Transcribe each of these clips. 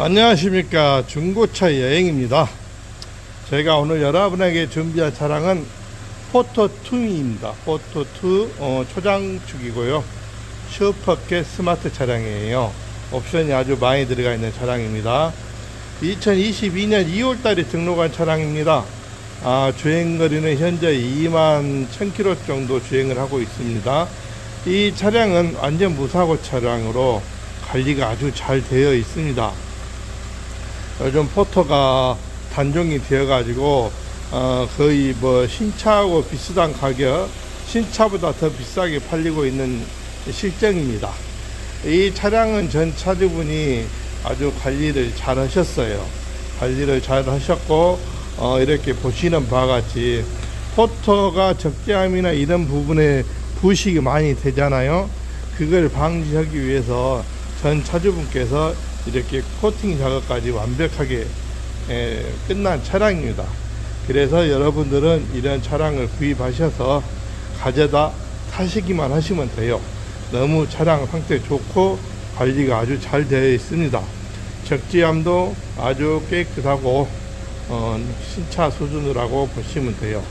안녕하십니까. 중고차 여행입니다. 제가 오늘 여러분에게 준비한 차량은 포토2입니다. 포토2 어, 초장축이고요. 슈퍼캣 스마트 차량이에요. 옵션이 아주 많이 들어가 있는 차량입니다. 2022년 2월 달에 등록한 차량입니다. 아, 주행거리는 현재 2만 1000km 정도 주행을 하고 있습니다. 이 차량은 완전 무사고 차량으로 관리가 아주 잘 되어 있습니다 요즘 포터가 단종이 되어 가지고 어, 거의 뭐 신차하고 비슷한 가격 신차보다 더 비싸게 팔리고 있는 실정입니다. 이 차량은 전 차주분이 아주 관리를 잘 하셨어요. 관리를 잘 하셨고 어, 이렇게 보시는 바와 같이 포터가 적재함이나 이런 부분에 부식이 많이 되잖아요. 그걸 방지하기 위해서 전 차주분께서 이렇게 코팅 작업까지 완벽하게 에, 끝난 차량입니다. 그래서 여러분들은 이런 차량을 구입하셔서 가져다 타시기만 하시면 돼요. 너무 차량 상태 좋고 관리가 아주 잘 되어 있습니다. 적지함도 아주 깨끗하고 어, 신차 수준이라고 보시면 돼요.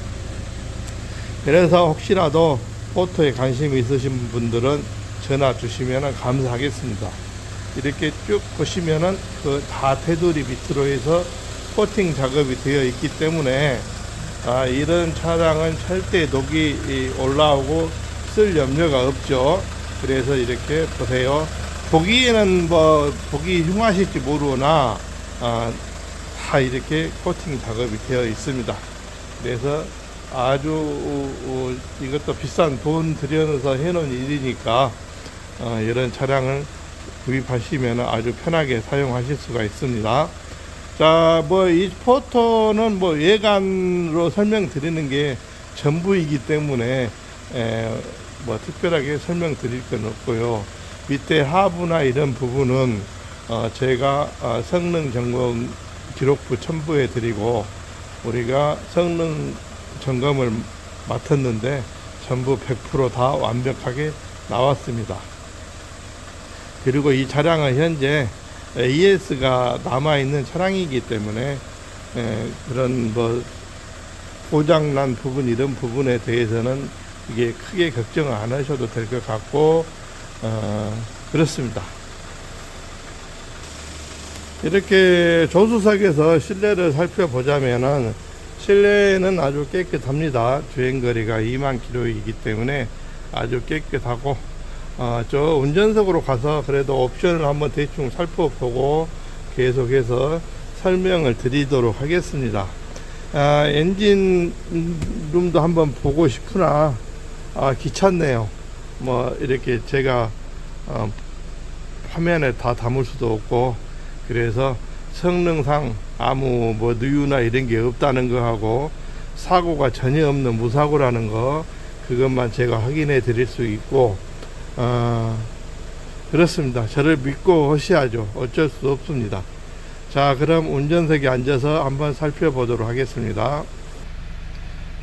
그래서 혹시라도 포토에 관심이 있으신 분들은 전화 주시면 감사하겠습니다. 이렇게 쭉 보시면은 그 다 테두리 밑으로 해서 코팅 작업이 되어 있기 때문에 아, 이런 차량은 절대 녹이 이, 올라오고 쓸 염려가 없죠. 그래서 이렇게 보세요. 보기에는 뭐 보기 흉하실지 모르나 아, 다 이렇게 코팅 작업이 되어 있습니다. 그래서 아주 이것도 비싼 돈 들여서 해놓은 일이니까 어, 이런 차량을 구입하시면 아주 편하게 사용하실 수가 있습니다. 자, 뭐 이 포토는 뭐 예간으로 설명드리는 게 전부이기 때문에 에, 뭐 특별하게 설명드릴 건 없고요. 밑에 하부나 이런 부분은 어, 제가 어, 성능 점검 기록부 첨부해 드리고 우리가 성능 점검을 맡았는데 전부 100%다 완벽하게 나왔습니다. 그리고 이 차량은 현재 AS가 남아있는 차량이기 때문에 에, 그런 뭐 고장난 부분 이런 부분에 대해서는 이게 크게 걱정 안 하셔도 될 것 같고 어, 그렇습니다. 이렇게 조수석에서 실내를 살펴보자면은 실내는 아주 깨끗합니다. 주행거리가 2만 킬로이기 때문에 아주 깨끗하고 어, 저 운전석으로 가서 그래도 옵션을 한번 대충 살펴보고 계속해서 설명을 드리도록 하겠습니다. 아, 엔진 룸도 한번 보고 싶으나 아, 귀찮네요. 뭐 이렇게 제가 어, 화면에 다 담을 수도 없고 그래서 성능상 아무 뭐 누유나 이런 게 없다는 거 하고 사고가 전혀 없는 무사고라는 거 그것만 제가 확인해 드릴 수 있고 어, 그렇습니다. 저를 믿고 하셔야죠. 어쩔 수 없습니다. 자, 그럼 운전석에 앉아서 한번 살펴보도록 하겠습니다.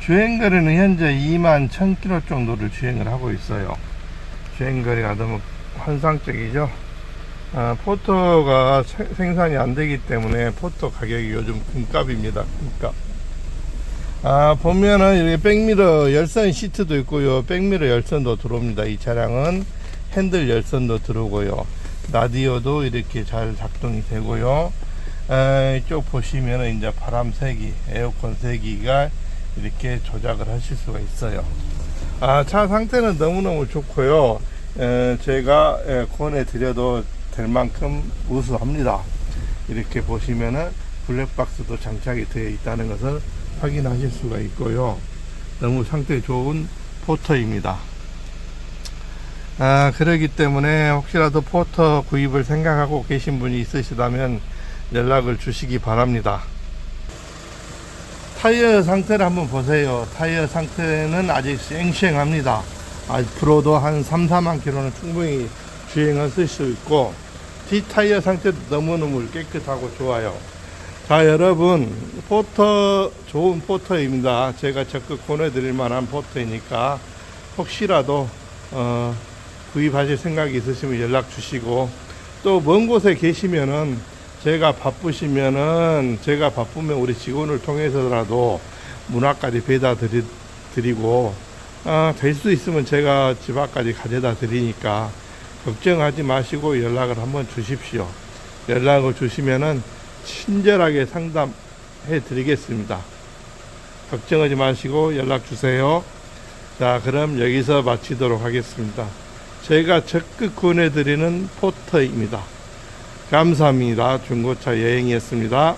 주행거리는 현재 2만 1000km 정도를 주행을 하고 있어요. 주행거리가 너무 환상적이죠. 아, 포토가 세- 생산이 안 되기 때문에 포토 가격이 요즘 금값입니다. 금값. 아, 보면은 이렇게 백미러 열선 시트도 있고요. 백미러 열선도 들어옵니다. 이 차량은 핸들 열선도 들어오고요. 라디오도 이렇게 잘 작동이 되고요. 아, 이쪽 보시면은 이제 바람 세기, 에어컨 세기가 이렇게 조작을 하실 수가 있어요. 아, 차 상태는 너무너무 좋고요. 에, 제가 에, 권해 드려도 될 만큼 우수합니다. 이렇게 보시면은 블랙박스도 장착이 되어 있다는 것을 확인하실 수가 있고요. 너무 상태 좋은 포터입니다. 아, 그러기 때문에 혹시라도 포터 구입을 생각하고 계신 분이 있으시다면 연락을 주시기 바랍니다. 타이어 상태를 한번 보세요. 타이어 상태는 아직 쌩쌩합니다. 앞으로도 한 3, 4만 킬로는 충분히 주행하실 수 있고 뒷 타이어 상태도 너무너무 깨끗하고 좋아요. 자 여러분 포터 좋은 포터입니다. 제가 적극 권해드릴 만한 포터이니까 혹시라도 어, 구입하실 생각이 있으시면 연락 주시고 또 먼 곳에 계시면은 제가 바쁘시면은 제가 바쁘면 우리 직원을 통해서라도 문화까지 배다 드리, 드리고 아, 될수 있으면 제가 집 앞까지 가져다 드리니까 걱정하지 마시고 연락을 한번 주십시오. 연락을 주시면은 친절하게 상담해 드리겠습니다. 걱정하지 마시고 연락 주세요. 자, 그럼 여기서 마치도록 하겠습니다. 제가 적극 권해드리는 포터입니다. 감사합니다. 중고차 여행이었습니다.